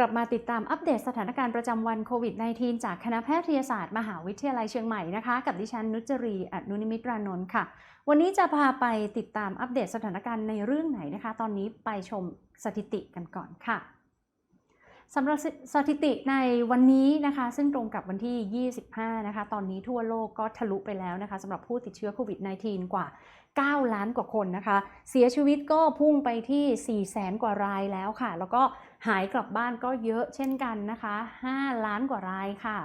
กลับมาติดตามอัปเดตสถานการณ์ประจำวันโควิด -19 จากคณะแพทยศาสตร์มหาวิทยาลัยเชียงใหม่นะคะ กับดิฉันนุจรีอนุนิมิตรานนท์ค่ะ วันนี้จะพาไปติดตามอัปเดตสถานการณ์ในเรื่องไหนนะคะ ตอนนี้ไปชมสถิติกันก่อนค่ะสำหรับสถิติในวันนี้นะคะ ซึ่งตรงกับวันที่ 25 นะคะ ตอนนี้ทั่วโลกก็ทะลุไปแล้วนะคะสำหรับผู้ติดเชื้อโควิด -19 กว่า 9 ล้านกว่าคนนะคะ เสียชีวิตก็พุ่งไปที่ 4 แสนกว่ารายแล้วค่ะ แล้วก็หายกลับบ้านก็เยอะเช่นกันนะคะ 5 ล้านกว่ารายค่ะ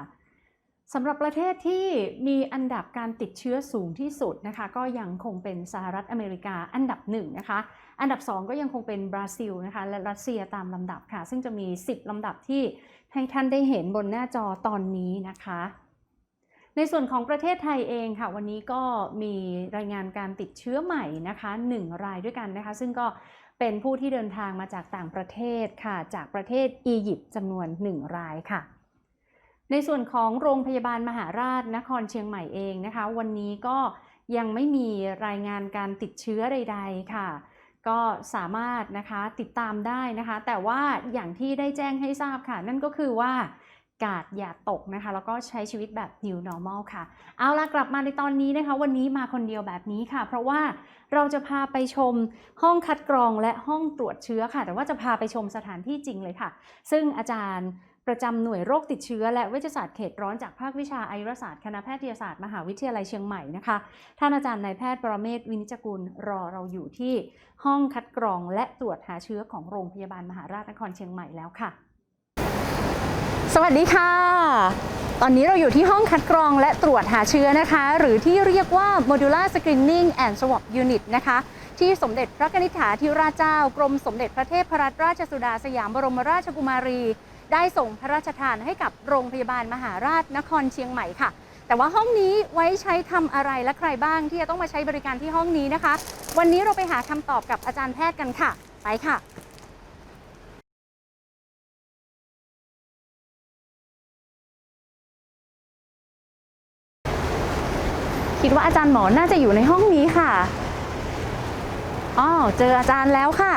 สำหรับประเทศที่มีอันดับการติดเชื้อสูงที่สุดนะคะ ก็ยังคงเป็นสหรัฐอเมริกาอันดับหนึ่งนะคะ อันดับ 2 ก็ยังคงเป็นบราซิลนะคะ และรัสเซียตามลำดับค่ะ ซึ่งจะมี 10ลำดับที่ให้ท่านได้เห็นบนหน้าจอตอนนี้นะคะ ในส่วนของประเทศไทยเองค่ะ วันนี้ก็มีรายงานการติดเชื้อใหม่นะคะ1รายด้วยกันนะคะ ซึ่งก็เป็นผู้ที่เดินทางมาจากต่างประเทศค่ะ จากประเทศอียิปต์จำนวน 1 รายค่ะ ในส่วนของโรงพยาบาลมหาราชนครเชียงใหม่เองนะคะ วันนี้ก็ยังไม่มีรายงานการติดเชื้อใด ๆ ค่ะ ก็สามารถนะคะติดตามได้นะคะ แต่ว่าอย่างที่ได้แจ้งให้ทราบค่ะ นั่นก็คือว่า กาดอย่าตกนะคะ แล้วก็ใช้ชีวิตแบบ new normal ค่ะ เอาล่ะกลับมาในตอนนี้นะคะ วันนี้มาคนเดียวแบบนี้ค่ะ เพราะว่าเราจะพาไปชมห้องคัดกรองและห้องตรวจเชื้อค่ะ แต่ว่าจะพาไปชมสถานที่จริงเลยค่ะ ซึ่งอาจารย์ประจำหน่วยโรคติดเชื้อ และเวชศาสตร์เขตร้อนจากภาควิชาอายุรศาสตร์คณะแพทยศาสตร์มหาวิทยาลัยเชียงใหม่นะคะท่านอาจารย์นายแพทย์ปรเมศวินิจกุลรอเราอยู่ที่ห้องคัดกรองและตรวจหาเชื้อของโรงพยาบาลมหาราชนครเชียงใหม่แล้วค่ะ สวัสดีค่ะ ตอนนี้เราอยู่ที่ห้องคัดกรองและตรวจหาเชื้อนะคะ หรือที่เรียกว่า modular screening and swab unit นะคะ ที่สมเด็จพระนิษฐาธิราชเจ้า กรมสมเด็จพระเทพรัตนราชสุดาสยามบรมราชกุมารี ได้ส่งพระราชทานให้กับโรงพยาบาลมหาราชนครเชียงใหม่ค่ะ แต่ว่าห้องนี้ไว้ใช้ทำอะไรและใครบ้างที่จะต้องมาใช้บริการที่ห้องนี้นะคะ วันนี้เราไปหาคำตอบกับอาจารย์แพทย์กันค่ะ ไปค่ะ คิดว่าอาจารย์หมอน่าจะอยู่ในห้องนี้ค่ะอ๋อเจออาจารย์แล้วค่ะ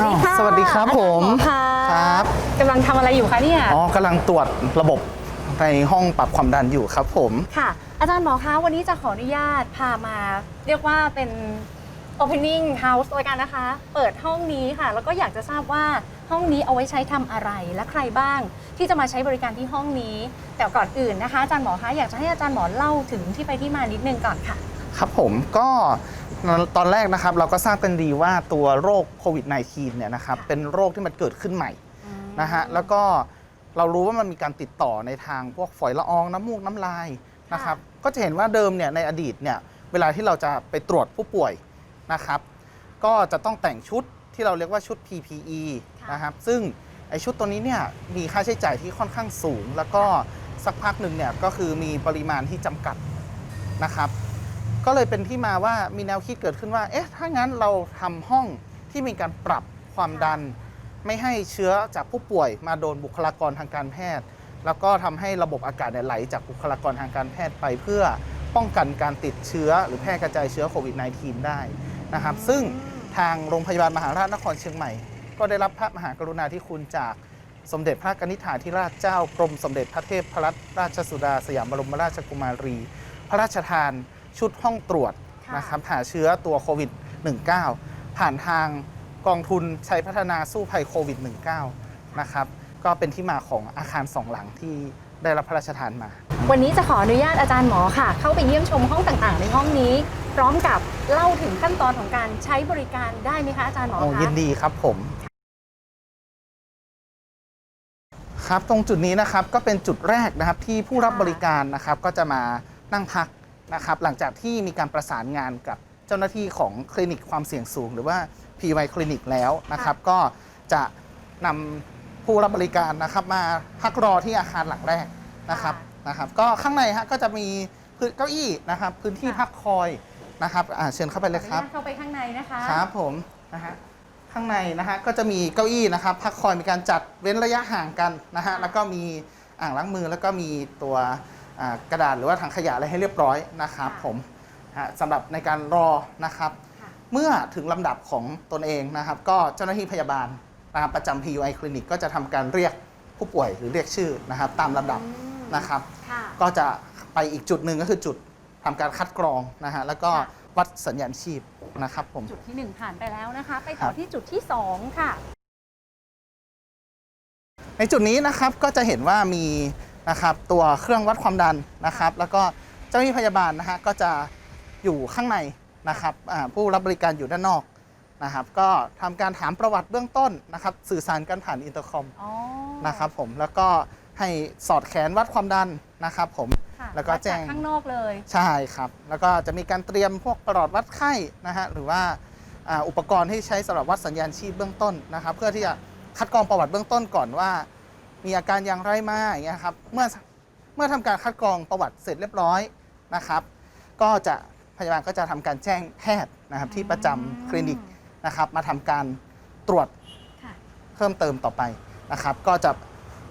อ้าวสวัสดีครับผมอาจารย์หอค่ะครับกำลังทำอะไรอยู่คะเนี่ย อ๋อกำลังตรวจระบบในห้องปรับความดันอยู่ครับผม ค่ะ อาจารย์หมอคะวันนี้จะขออนุญาตพามา เรียกว่าเป็น opening house โดยกันนะคะ เปิดห้องนี้ค่ะ แล้วก็อยากจะทราบว่าห้องนี้เอาไว้ใช้ทำอะไรและใครบ้าง ที่จะมาใช้บริการที่ห้องนี้ แต่ก่อนอื่นนะคะอาจารย์หมอคะอยากจะให้อาจารย์หมอเล่าถึงที่ไปที่มานิดนึงก่อนค่ะ ครับผมก็ตอนแรกนะครับเราก็ทราบกันดีว่าตัวโรคโควิด -19 เนี่ยนะครับค่ะเป็นโรคที่มันเกิดขึ้นใหม่นะฮะแล้วก็เรารู้ว่ามันมีการติดต่อในทางพวกฝอยละอองน้ำมูกน้ำลายนะครับก็จะเห็นว่าเดิมเนี่ยในอดีตเนี่ยเวลาที่เราจะไปตรวจผู้ป่วย นะครับ ก็จะต้องแต่งชุดที่เราเรียกว่าชุด PPE ค่ะนะครับ ซึ่งไอชุดตัวนี้เนี่ยมีค่าใช้จ่ายที่ค่อนข้างสูง แล้วก็สักพักหนึ่งเนี่ยก็คือมีปริมาณที่จำกัดนะครับ ก็เลยเป็นที่มาว่ามีแนวคิดเกิดขึ้นว่า เอ๊ะ ถ้างั้นเราทำห้องที่มีการปรับความดัน ไม่ให้เชื้อจากผู้ป่วยมาโดนบุคลากรทางการแพทย์ แล้วก็ทำให้ระบบอากาศเนี่ยไหลจากบุคลากรทางการแพทย์ไปเพื่อป้องกันการติดเชื้อหรือแพร่กระจายเชื้อโควิด -19 ได้ นะครับ ซึ่งทางโรงพยาบาลมหาราชนครเชียงใหม่ ก็ได้รับพระมหากรุณาธิคุณจากสมเด็จพระกนิษฐาธิราชเจ้ากรมสมเด็จพระเทพรัตนราชสุดาสยามบรมราชกุมารี พระราชทานชุดห้องตรวจค่ะนะครับหาเชื้อตัวโควิด -19 ผ่านทางกองทุนชัยพัฒนาสู้ภัยโควิด -19 นะครับก็เป็นที่มาของอาคารสองหลังที่ได้รับพระราชทานมา วันนี้จะขออนุญาตอาจารย์หมอค่ะ เข้าไปเยี่ยมชมห้องต่างๆ ในห้องนี้ พร้อมกับเล่าถึงขั้นตอนของการใช้บริการได้ไหมคะอาจารย์หมอโอ้คะ ยินดีครับผม ครับตรงจุดนี้นะครับก็เป็นจุดแรกนะครับที่ผู้รับบริการนะครับก็จะมานั่งพักนะครับ หลังจากที่มีการประสานงานกับเจ้าหน้าที่ของคลินิกความเสี่ยงสูง หรือว่า PY คลินิกแล้วนะครับ ก็จะนำผู้รับบริการนะครับ มาพักรอที่อาคารหลังแรกนะครับ นะครับก็ข้างในฮะก็จะมีพื้นเก้าอี้นะครับ พื้นที่พักคอยนะครับอ่าเชิญเข้าไปเลยครับ ขออนุญาตเข้าไปข้างในนะคะครับผมนะฮะข้างในนะฮะก็จะมีเก้าอี้นะครับ พักคอยมีการจัดเว้นระยะห่างกันนะฮะแล้วก็มีอ่างล้างมือแล้วก็มีตัวอ่ากระดาษหรือว่าถังขยะอะไรให้เรียบร้อยนะครับค่ะผมฮะสำหรับในการรอนะครับ ค่ะเมื่อถึงลำดับของตนเองนะครับ ก็เจ้าหน้าที่พยาบาลนะครับประจำ PUI คลินิกก็จะทำการเรียกผู้ป่วยหรือเรียกชื่อนะครับ ตามลำดับ อืม นะครับ ค่ะ ก็จะไปอีกจุดหนึ่งก็คือจุดทำการคัดกรองนะฮะแล้วก็ค่ะ วัดสัญญาณชีพนะครับผม จุดที่1ผ่านไปแล้วนะคะ ไปครัต่อบที่จุดที่2ค่ะ ในจุดนี้นะครับก็จะเห็นว่ามีนะครับตัวเครื่องวัดความดันนะครับ แล้วก็เจ้าหน้าที่พยาบาลนะฮะก็จะอยู่ข้างในนะครับอ่าผู้รับบริการอยู่ด้านนอกนะครับ ก็ทำการถามประวัติเบื้องต้นนะครับ สื่อสารกันผ่านอินเตอร์คอมอ๋อนะครับผมแล้วก็ ให้สอดแขนวัดความดันนะครับผม ค่ะแล้วก็แจ้งาาข้างนอกเลย ใช่ครับ แล้วก็จะมีการเตรียมพวกประหลอดวัดไข้นะฮะหรือว่าอ่าอุปกรณ์ที่ใช้สำหรับวัดสัญญาณชีพเบื้องต้นนะครับ เพื่อที่จะคัดกรองประวัติเบื้องต้นก่อนว่า มีอาการอย่างไรมาอย่างเงี้ยครับเมื่อเมื่อทำการคัดกรองประวัติเสร็จเรียบร้อยนะครับ ก็จะพยาบาลก็จะทำการแจ้งแพทย์นะครับที่ประจำคลินิกนะครับ มาทำการตรวจค่ะ เพิ่มเติมต่อไปนะครับ ก็จะ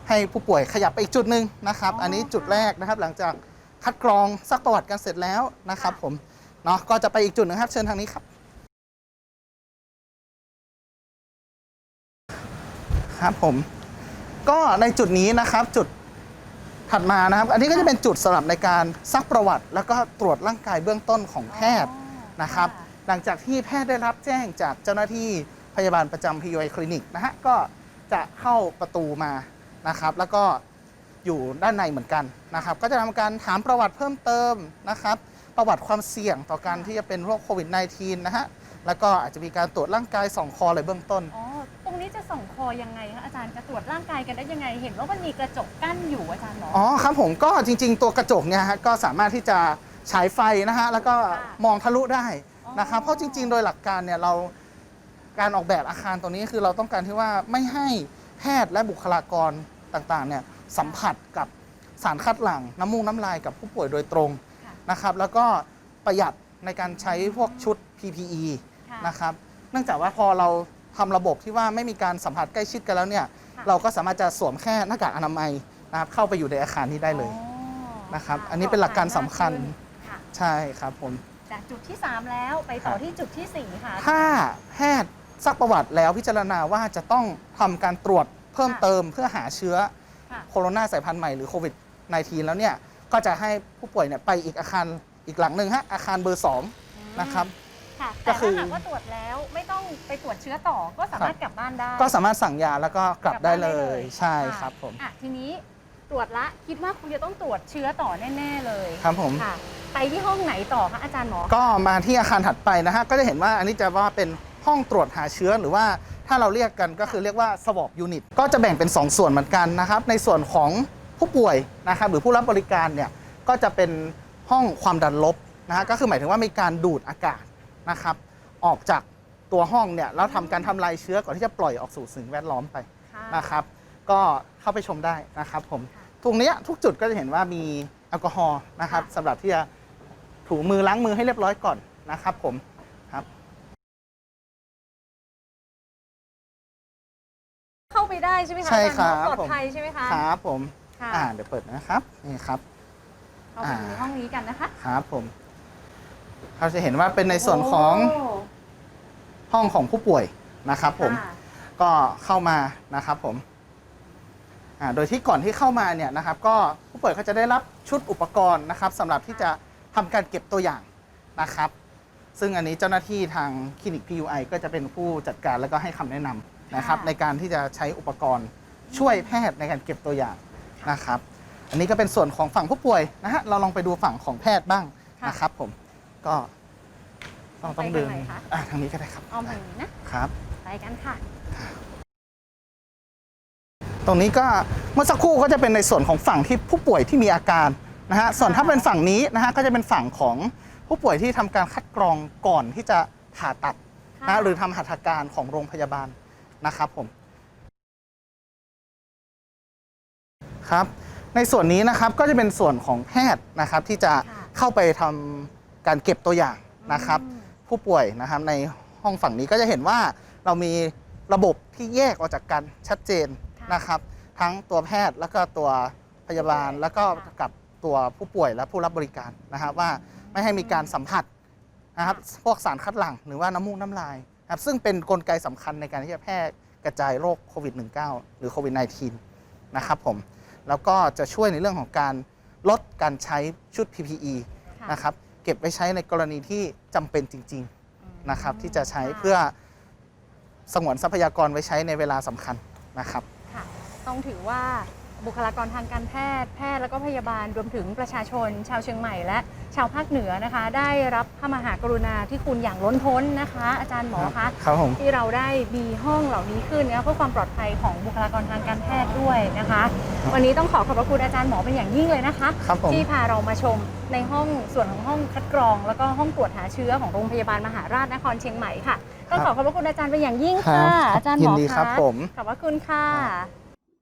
ให้ผู้ป่วยขยับไปอีกจุดหนึ่งนะครับอ๋ออัอันนี้จุดค่ะแรกนะครับ หลังจากคัดกรองซักประวัติกันเสร็จแล้วนะครับค่ะผมเนาะก็จะไปอีกจุดหนึ่งครับ เชิญทางนี้ครับครับผม ก็ในจุดนี้นะครับจุดถัดมานะครับ อันนี้ก็จะเป็นจุดสำหรับในการซักประวัติ แล้วก็ตรวจร่างกายเบื้องต้นของแพทย์อ๋อนะครับ หลังจากที่แพทย์ได้รับแจ้งจากเจ้าหน้าที่พยาบาลประจำ PUI คลินิกนะฮะก็จะเข้าประตูมา นะครับ แล้วก็อยู่ด้านในเหมือนกันนะครับ ก็จะทำการถามประวัติเพิ่มเติมนะครับ ประวัติความเสี่ยงต่อการที่จะเป็นโรคโควิด -19 นะฮะแล้วก็อาจจะมีการตรวจร่างกายส่องคออะไรเบื้องต้นอ๋อตรงนี้จะส่องคอยังไงคะอาจารย์จะตรวจร่างกายกันได้ยังไง เห็นว่ามันมีกระจกกั้นอยู่อาจารย์เนาะอ๋อครับผมก็จริง ๆ ตัวกระจกเนี่ยฮะก็สามารถที่จะฉายไฟนะฮะแล้วก็ค่ะมองทะลุได้นะครับอ๋อเพราะจริง ๆ โดยหลักการเนี่ยเราการออกแบบอาคารตัวนี้คือเราต้องการที่ว่าไม่ให้แพทย์และบุคลากร ต่างๆเนี่ยสัมผัสกับสารคัดหลั่งน้ำมูกน้ำลายกับผู้ป่วยโดยตรงค่ะ นะครับ แล้วก็ประหยัดในการใช้พวกชุด PPE ค่ะนะครับ เนื่องจากว่าพอเราทำระบบที่ว่าไม่มีการสัมผัสใกล้ชิดกันแล้วเนี่ย ค่ะ เราก็สามารถจะสวมแค่หน้ากากอนามัยนะครับเข้าไปอยู่ในอาคารนี้ได้เลย อ๋อนะครับะอันนี้เป็นหลักการสำคัญ ค่ะใช่ครับผม จากจุดที่ 3 แล้วไปต่อครับ ที่จุดที่4 ค่ะ ถ้าแพทย์ซักประวัติแล้วพิจารณาว่าจะต้องทำการตรวจ เพิ่มค่ะเติมเพื่อหาเชื้อค่ะ โคโรนาสายพันธุ์ใหม่หรือโควิด -19 แล้วเนี่ย ก็จะให้ผู้ป่วยเนี่ยไปอีกอาคารอีกหลังหนึ่งฮะอาคารเบอร์2นะครับ ค่ะก็แต่คืถ้าอหากว่าตรวจแล้วไม่ต้องไปตรวจเชื้อต่อก็สามารถกลับบ้านได้ ก็สามารถสั่งยาแล้วก็กลับได้เลย ใช่ะครับผม อะทีนี้ตรวจละคิดว่าคงจะต้องตรวจเชื้อต่อแน่ ๆ เลยครับผม ค่ะ ไปที่ห้องไหนต่อคะอาจารย์หมอ ก็มาที่อาคารถัดไปนะฮะ ก็จะเห็นว่าอันนี้จะว่าเป็นห้องตรวจหาเชื้อหรือว่า ถ้าเราเรียกกันก็คือเรียกว่า swab unit ก็จะแบ่งเป็น 2 ส่วนเหมือนกันนะครับ ในส่วนของผู้ป่วยนะครับหรือผู้รับบริการเนี่ยก็จะเป็นห้องความดันลบนะฮะก็คือหมายถึงว่ามีการดูดอากาศนะครับ ออกจากตัวห้องเนี่ยแล้วทำการทำลายเชื้อก่อนที่จะปล่อยออกสู่สิ่งแวดล้อมไปนะครับ ก็เข้าไปชมได้นะครับผมตรงนี้ทุกจุดก็จะเห็นว่ามีแอลกอฮอล์นะครับสำหรับที่จะถูมือล้างมือให้เรียบร้อยก่อนนะครับผม ไปได้ใช่ไหมคะใช่อาจารย์หมอครับปลอดภัยใช่ไหมคะครับผม ค่ะอ่า เดี๋ยวเปิดนะครับ นี่ครับเข้าไปในห้องนี้กันนะคะครับผม เราจะเห็นว่าเป็นในส่วนของโห้องของผู้ป่วยนะครับผม ค่ะก็เข้ามานะครับผมอ่าโดยที่ก่อนที่เข้ามาเนี่ยนะครับ ก็ผู้ป่วยเขาจะได้รับชุดอุปกรณ์นะครับสำหรับที่จะทำการเก็บตัวอย่างนะครับ ซึ่งอันนี้เจ้าหน้าที่ทางคลินิก PUI ก็จะเป็นผู้จัดการแล้วก็ให้คำแนะนำ นะครับค่ะในการที่จะใช้อุปกรณ์ช่วยแพทย์ในการเก็บตัวอย่างนะครับ อันนี้ก็เป็นส่วนของฝั่งผู้ป่วยนะฮะเราลองไปดูฝั่งของแพทย์บ้างค่ะนะครับผมก็ต้องต้องไปทางเดินไหนคะ อะทางนี้ก็ได้ครับอ้อมทางนี้นะ ครับ ไปกันค่ะ ตรงนี้ก็เมื่อสักครู่ก็จะเป็นในส่วนของฝั่งที่ผู้ป่วยที่มีอาการนะฮะส่วนถ้าเป็นฝั่งนี้นะฮะก็จะเป็นฝั่งของผู้ป่วยที่ทำการคัดกรองก่อนที่จะผ่าตัดนะค่ะหรือทำหัตถการของโรงพยาบาล นะครับผมครับในส่วนนี้นะครับก็จะเป็นส่วนของแพทย์นะครับที่จะค่ะเข้าไปทำการเก็บตัวอย่างนะครับอืมผู้ป่วยนะครับในห้องฝั่งนี้ก็จะเห็นว่าเรามีระบบที่แยกออกจากกันชัดเจนค่ะนะครับ ทั้งตัวแพทย์แล้วก็ตัวพยาบาลแล้วก็ค่ะกับตัวผู้ป่วยและผู้รับบริการนะครับว่าไม่ให้มีการสัมผัสนะครับพวกสารคัดหลั่งหรือว่าน้ำมูกน้ำลายนะ ครับซึ่งเป็นกลไกสำคัญในการที่จะแพร่กระจายโรคโควิด -19 หรือโควิด -19 นะครับผมแล้วก็จะช่วยในเรื่องของการลดการใช้ชุด PPE ค่ะนะครับเก็บไว้ใช้ในกรณีที่จำเป็นจริง ๆนะครับ ที่จะใช้ค่เพื่อสงวนทรัพยากรไว้ใช้ในเวลาสำคัญนะครับ ค่ะ ต้องถือว่า บุคลากรทางการแพทย์ แพทย์แล้วก็พยาบาลรวมถึงประชาชน ชาวเชียงใหม่และชาวภาคเหนือนะคะ ได้รับพระมหากรุณาที่คุณอย่างล้นพ้นนะคะ อาจารย์หมอคะครับผมที่เราได้มีห้องเหล่านี้ขึ้นนะคะเพื่อความปลอดภัยของบุคลากรทางการแพทย์ด้วยนะคะ วันนี้ต้องขอขอบพระคุณอาจารย์หมอเป็นอย่างยิ่งเลยนะคะครับผมที่พาเรามาชมในห้องส่วนของห้องคัดกรอง แล้วก็ห้องตรวจหาเชื้อของโรงพยาบาลมหาราชนครเชียงใหม่ค่ะต้องขอขอบพระคุณอาจารย์เป็นอย่างยิ่งค่ะ อาจารย์หมยิอนดีคะครับผมขอบพระคุณค่ะ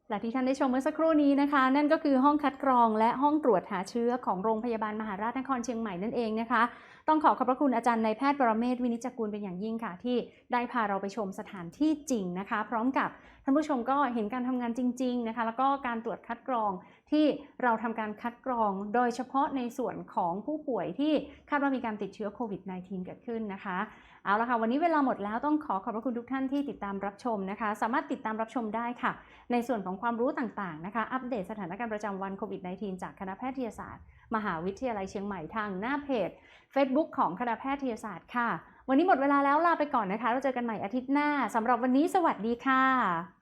และที่ท่านได้ชมเมื่อสักครู่นี้นะคะ นั่นก็คือห้องคัดกรองและห้องตรวจหาเชื้อของโรงพยาบาลมหาราชนครเชียงใหม่นั่นเองนะคะ ต้องขอขอบพระคุณอาจารย์นายแพทย์ปรเมศวินิจกูลเป็นอย่างยิ่งค่ะ ที่ได้พาเราไปชมสถานที่จริงนะคะ พร้อมกับท่านผู้ชมก็เห็นการทำงานจริง ๆนะคะ แล้วก็การตรวจคัดกรองที่เราทำการคัดกรอง โดยเฉพาะในส่วนของผู้ป่วยที่คาดว่ามีการติดเชื้อโควิด -19 เกิดขึ้นนะคะเอาละค่ะวันนี้เวลาหมดแล้วต้องขอขอบพระคุณทุกท่านที่ติดตามรับชมนะคะ สามารถติดตามรับชมได้ค่ะ ในส่วนของความรู้ต่างๆนะคะ อัปเดตสถานการณ์ประจำวันโควิด -19 จากคณะแพทยศาสตร์ มหาวิทยาลัยเชียงใหม่ทางหน้าเพจ Facebook ของคณะแพทยศาสตร์ค่ะ วันนี้หมดเวลาแล้วลาไปก่อนนะคะ เราเจอกันใหม่อาทิตย์หน้าสำหรับวันนี้สวัสดีค่ะ